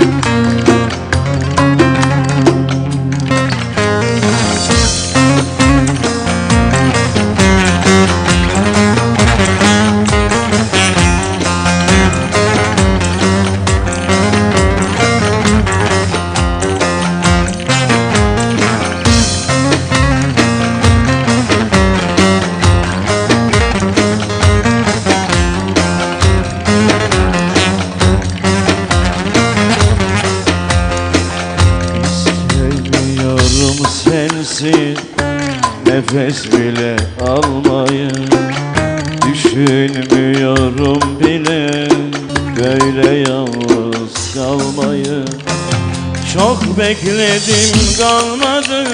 Música sensiz Nefes bile almayı Düşünmüyorum bile Böyle yalnız kalmayı Çok bekledim kalmadı.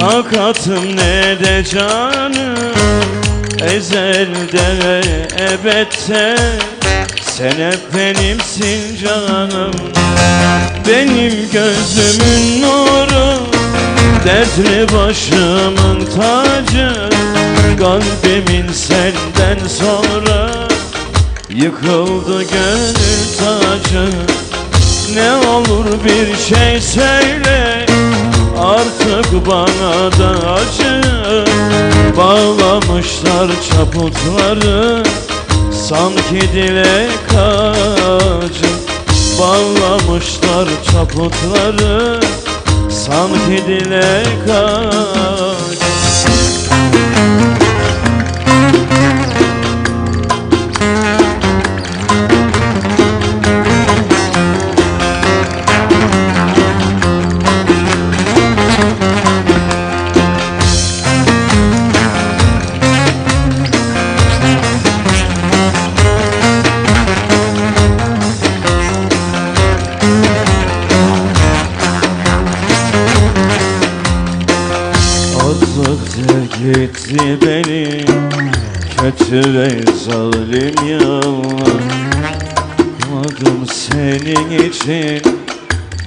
Takatım ne de canım Ezelde ebette. Sen hep benimsin canım. Benim gözümün Dertli başımın tacı Kalbimin senden sonra. Yıkıldı gönül tacı Ne olur bir şey söyle. Artık bana da acı Bağlamışlar çaputları. Sanki dilek ağacı Bağlamışlar çaputları Sanki dilek Etti beni Kötü ve zalim yıllar. Adım senin için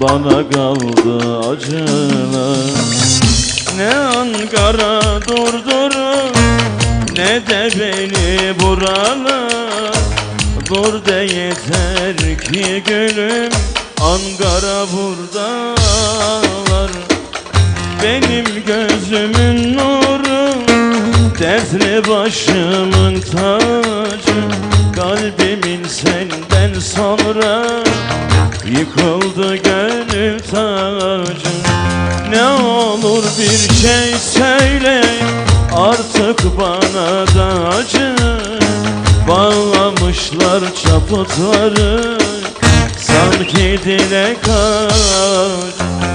Bana kaldı acılar. Ne Ankara durdurur Ne de beni buralar Dur de yeter ki gülüm Ankara buradalar benim gözümün nuru Dertli başımın tacı Kalbimin senden sonra. Yıkıldı gönül tacı. Ne olur bir şey söyle Artık bana da acı. Bağlamışlar çaputları Sanki dilek ağacı